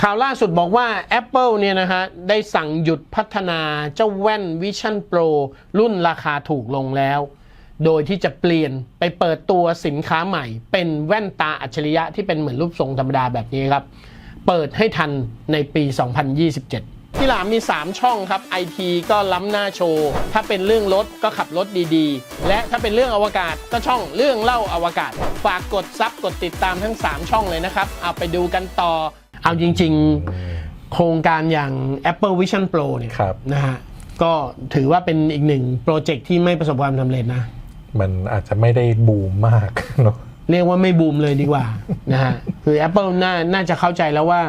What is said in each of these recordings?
ข่าวล่าสุดบอกว่า Apple เนี่ยนะฮะได้สั่งหยุดพัฒนาเจ้าแว่น Vision Pro รุ่นราคาถูกลงแล้ว โดยที่จะเปลี่ยนไปเปิดตัวสินค้าใหม่ เป็นแว่นตาอัจฉริยะที่เป็นเหมือนรูปทรงธรรมดาแบบนี้ครับ เปิดให้ทันในปี 2027 ที่หลามมี 3 ช่องครับ IT ก็ล้ำหน้าโชว์ ถ้าเป็นเรื่องรถก็ขับรถดีๆ และถ้าเป็นเรื่องอวกาศก็ช่องเรื่องเล่าอวกาศ ฝากกดซับกดติดตามทั้ง 3 ช่องเลยนะครับเอาไปดูกันต่อ เอาจริง ๆ โครงการอย่าง Apple Vision Pro เนี่ยครับ นะฮะก็ถือว่าเป็นอีกหนึ่งโปรเจกต์ที่ไม่ประสบความสำเร็จนะ มันอาจจะไม่ได้บูมมากเนาะเรียกว่าไม่บูมเลยดีกว่า นะฮะ คือ Apple น่าน่าจะเข้าใจแล้วว่า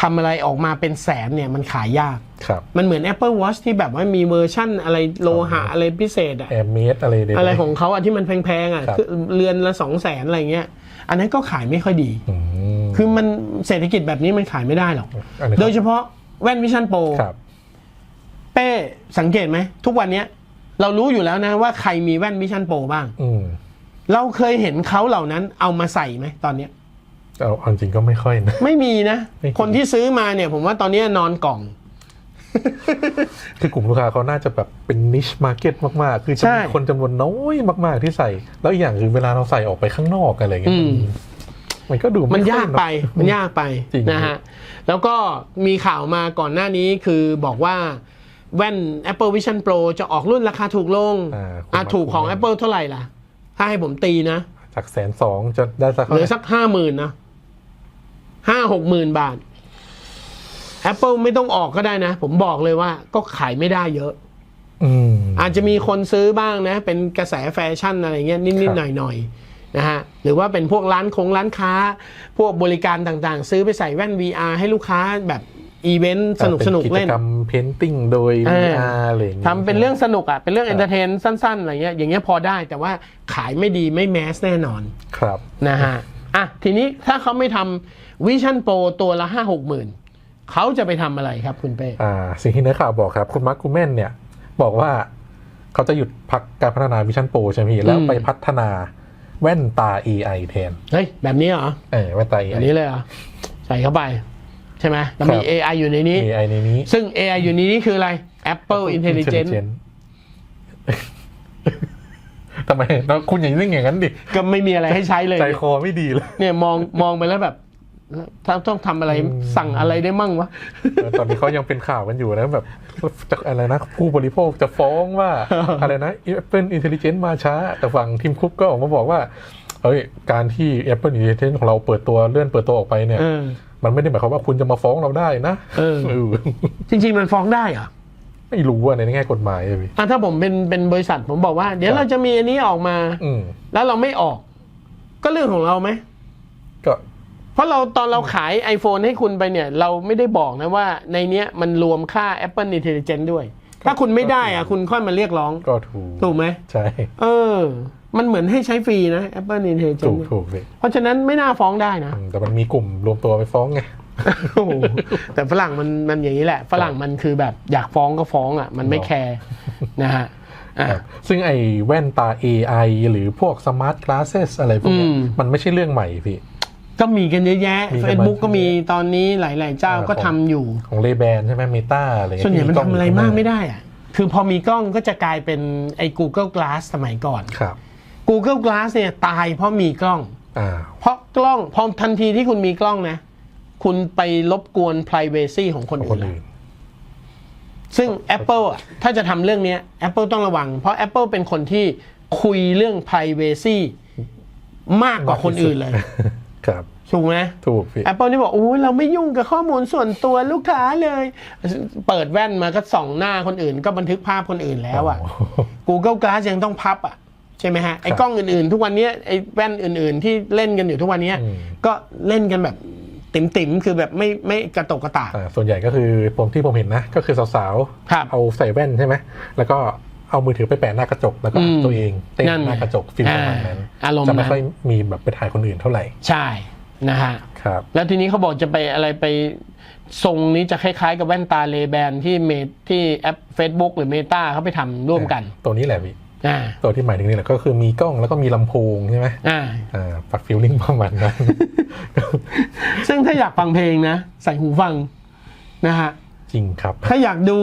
ทำอะไรออกมาเป็นแสนเนี่ยมันขายยาก ครับ มันเหมือน Apple Watch ที่แบบว่ามีเวอร์ชั่นอะไรโลหะอะไรพิเศษอะแอร์เมสอะไรใดๆอะไรของเขาอะที่มันแพงๆอะครับคือเรือนละสองแสนอะไรเงี้ย อันนั้นก็ขายไม่ค่อยดีอืมคือมันเศรษฐกิจแบบนี้มันขายไม่ได้หรอกอันนี้โดยเฉพาะแว่นวิชั่นโปรครับเป้สังเกตไหม ทุกวันเนี้ยเรารู้อยู่แล้วนะว่าใครมีแว่นวิชั่นโปรบ้างอืมเราเคยเห็นเขาเหล่านั้นเอามาใส่ไหมตอนเนี้ย เอาเอาจริงก็ไม่ค่อยนะ ไม่มีนะ ไม่มี คนที่ซื้อมาเนี่ย ผมว่าตอนเนี้ยนอนกล่อง คือกลุ่มลูกค้าเขาน่าจะแบบเป็นนิชมาร์เก็ตมากๆ คือจะใช่มีคนจำนวนน้อยมาก ๆ ที่ใส่ แล้วอีกอย่างคือเวลาเราใส่ออกไปข้างนอกอะไรเงี้ยอืม มันก็ดูมันค่อยยากไปเอะมันยากไปจริง นะฮะ แล้วก็มีข่าวมาก่อนหน้านี้คือบอกว่าแว่น Apple Vision Pro จะออกรุ่นราคาถูกลงอ่าอะคุณถูกของ คุณ Apple เท่าไหร่ล่ะ ถ้าให้ผมตีนะ จากแสนสองจะได้สักเหเท่าลืไหอร่สักห้าหมื่นนะ ห้าหกหมื่นบาท Apple ไม่ต้องออกก็ได้นะ ผมบอกเลยว่าก็ขายไม่ได้เยอะอืมอาจจะมีคนซื้อบ้างนะ เป็นกระแสแฟชั่นอะไรเงี้ยนิครัดบๆหน่อยๆนะฮะหรือว่าเป็นพวกร้านคงร้านค้า พวกบริการต่างๆ ซื้อไปใส่แว่น VR ให้ลูกค้าแบบอีเวนต์สนุกสนุกๆป็เล่นกิจกรรมเพนติ้งโดยเออ VR อะไรอย่างงี้ทำเป็นเรื่องสนุกอะ เป็นเรื่องครัเอบนเตอร์เทนสั้นๆอะไรเงี้ยอย่างเงี้ยพอได้แต่ว่าขายไม่ดีไม่แมสแน่นอนครับนะฮะ อะทีนี้ถ้าเขาไม่ทำวิชั่นโปรตัวละห้าหกหมื่นเขาจะไปทำอะไรครับคุณเป้อ่าสิ่งที่เนื้อข่าวบอกครับ คุณมาร์คคูแมนเนี่ย บอกว่าเขาจะหยุดพักการพัฒนาวิชั่นโปรใช่ไหมพี่แล้วไปพัฒนาแว่นตา AI แทน เฮ้ย แบบนี้เหรอ เออแว่นตาแบบ AI นี้เลยเหรอ ใส่เข้าไป ใช่ไหมแล้วมีครับ AI อยู่ในนี้ AI ในนี้ ซึ่ง AI อยู่ในนี้คืออะไร Apple Intelligence Intelligent ทำไมแล้วคุณอย่างนี้อย่างนั้นดิก็ไม่มีอะไรให้ใช้เลยใจคอไม่ดีเลยเนี่ยมองมองไปแล้วแบบถ้าต้องทำอะไรสั่งอะไรได้มั่งวะเออตอนนี้เขายังเป็นข่าวกันอยู่นะแบบจากอะไรนะ ผู้บริโภคจะฟ้องว่าอะไรนะ Apple Intelligence มาช้า แต่ฝั่งทีมคุกก็ออกมาบอกว่าเฮ้ยการที่ Apple Intelligence ของเราเปิดตัวเลื่อนเปิดตัวออกไปเนี่ยเออมันไม่ได้หมายความว่าคุณจะมาฟ้องเราได้นะเออเออจริง ๆ มันฟ้องได้เหรอ ไม่รู้อะในแง่กฎหมายอะพี่ อะถ้าผมเป็นเป็นบริษัทผมบอกว่า เดี๋ยวครับ เราจะมีอันนี้ออกมา อืมแล้วเราไม่ออก ก็เรื่องของเราไหม ก็เพราะเราตอนเราขาย iPhone ให้คุณไปเนี่ย เราไม่ได้บอกนะว่าในเนี้ยมันรวมค่า Apple Intelligence ด้วย ถ้าคุณไม่ได้อะคุณค่อยมาเรียกร้อง ก็ถูกถูกไหม ใช่เออ มันเหมือนให้ใช้ฟรีนะ Apple ถู Intelligence กเนี่ยถูกพี่เพราะฉะนั้นไม่น่าฟ้องได้นะ อืมแต่มันมีกลุ่มรวมตัวไปฟ้องไง โอ้โหแต่ฝรั่งมันมันอย่างนี้แหละ ฝรั่งมันคือแบบอยากฟ้องก็ฟ้องอะ มันไม่แคร์นะฮะอะครับซึ่งไอ้แว่นตา AI หรือพวก smart glasses อะไรพวกเนี้ยอืมมันไม่ใช่เรื่องใหม่พี่ ก็มีกันเยอะแยะมีกันมา Facebook ก็มีตอนนี้หลาย ๆ เจ้าอ่าก็ทำอยู่ ของเลแบนใช่ไหมเมตาอะไรเงี้ยส่วนใหญ่มันกล้งทำอะไรยู่ข้งหมากไม่ได้อะ คือพอมีกล้องก็จะกลายเป็นไอ้ Google Glass สมัยก่อนครับ Google Glass เนี่ยตายเพราะมีกล้องอ่าเพราะกล้องพอทันทีที่คุณมีกล้องนะ คุณไปรบกวน privacy ของคนของคอื่นนละอื่นซึ่ง Apple อะถ้าจะทำเรื่องเนี้ย Apple ต้องระวัง เพราะ Apple เป็นคนที่คุยเรื่อง privacy มากกว่าคนอื่นเลย ครับถูกไหมถูกพี่ Apple นี่บอกโอ้ยเราไม่ยุ่งกับข้อมูลส่วนตัวลูกค้าเลย เปิดแว่นมาก็ส่องหน้าคนอื่น ก็บันทึกภาพคนอื่นแล้วอะ Google Glass ยังต้องพับอะ ใช่ไหมฮะ ไอ้กล้องอื่นๆ ทุกวันเนี้ยไอ้แว่นอื่นๆ ที่เล่นกันอยู่ทุกวันเนี้ยอืมก็เล่นกันแบบ ติ๋มๆคือแบบไม่ไม่กระตกกระตาก อ่าส่วนใหญ่ก็คือผมที่ผมเห็นนะ ก็คือสาวครับๆเอาใส่แว่นใช่ไหมแล้วก็เอามือถือไปแปะหน้ากระจกแล้วก็อัดอืมตัวเองเต้นนั่นไงหน้ากระจกฟิลประมาณนั้นอ่าอารมณ์จะไม่นั้น ค่อยมีแบบไปถ่ายคนอื่นเท่าไหร่ใช่นะฮะ ครับ แล้วทีนี้เขาบอกจะไปอะไรไปทรงนี้จะคล้ายๆ กับแว่นตาเลแบนที่เมที่แอป Facebook หรือ Meta เขาไปทำร่วมกัน ตัวนี้แหละพี่อ่า ตัวที่หมายถึงนี่แหละก็คือมีกล้องแล้วก็มีลำโพงใช่ไหมอ่าอ่าปรับฟิลลิ่งประมาณนั้น ซึ่งถ้าอยากฟังเพลงนะ ใส่หูฟังนะฮะจริงครับ ถ้าอยากดู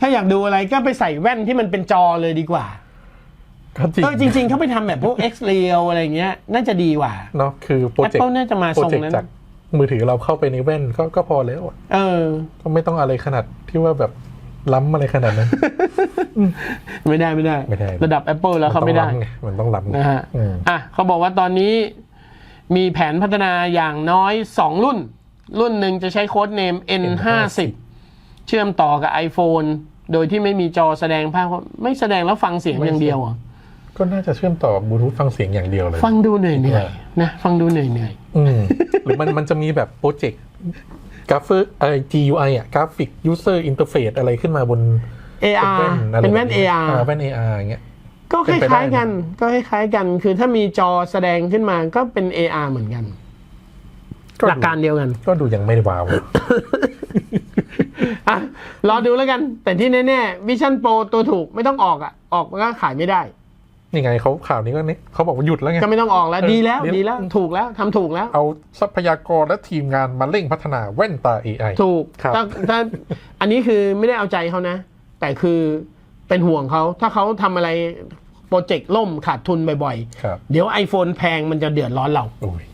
ถ้าอยากดูอะไรก็ไปใส่แว่นที่มันเป็นจอเลยดีกว่าก็จริงเออจริงๆเขาไปทำแบบพวก X r e a l อะไรเงี้ย น่าจะดีกว่าเนาะคือโปรเจก Apple ต์น่าจะมาโปรทรงเจกนั้นต์จากมือถือเราเข้าไปในแว่นก็ก็พอแล้วอะเออ ก็ไม่ต้องอะไรขนาดที่ว่าแบบ ล้ำอะไรขนาดนั้น ไม่ได้ไม่ได้ ไม่ได้ ระดับ Apple แล้วเขาไม่ได้นต้องล้ำงมันต้องล้ำไงนะฮะอืมอะเขาบอกว่าตอนนี้มีแผนพัฒนาอย่างน้อย 2 รุ่น รุ่นหนึ่งจะใช้โค้ดเนม N50 เชื่อมต่อกับ iPhone โดยที่ไม่มีจอแสดงภาพไม่แสดงแล้วฟังเสียงอย่างเดียวเหรอะก็น่าจะเชื่อมต่อบลูทูธฟังเสียงอย่างเดียวเลย ฟังดูเหนื่อยเหนื่อยๆนะ ฟังดูเหนื่อยเหนื่อยอืมหรือมันมันจะมีแบบโปรเจกต์ กราฟเอ่อ GUI อะกราฟิก User Interface อะไรขึ้นมาบนๆ AR อะไรเป็นแว่นแบบ AR าแว่น AR อย่างเงี้ยก็คเป็นไปได้ล้าย ๆ กัน ก็คล้ายๆ กัน คือถ้ามีจอแสดงขึ้นมาก็เป็น AR เหมือนกันก็ดูหลักการเดียวกัน ก็ดูยังไม่ได้ว้าวอะรอดูแล้วกัน แต่ที่แน่ๆ Vision Pro ตัวถูกไม่ต้องออกอะ ออกก็ขายไม่ได้ นี่ไงเขาข่าวนี้ก็นี่เขาบอกว่าหยุดแล้วไง ก็ไม่ต้องออกแล้วเออดีแล้วดีดีแล้วถูกแล้วทำถูกแล้ว เอาทรัพยากรและทีมงานมาเร่งพัฒนาแว่นตา AI ถูกครับถ้าถ้าอันนี้คือไม่ได้เอาใจเขานะ แต่คือเป็นห่วงเขาถ้าเขาทำอะไรโปรเจกต์ล่มขาดทุนบ่อยครับๆเดี๋ยว iPhone แพงมันจะเดือดร้อนเราโอ้ย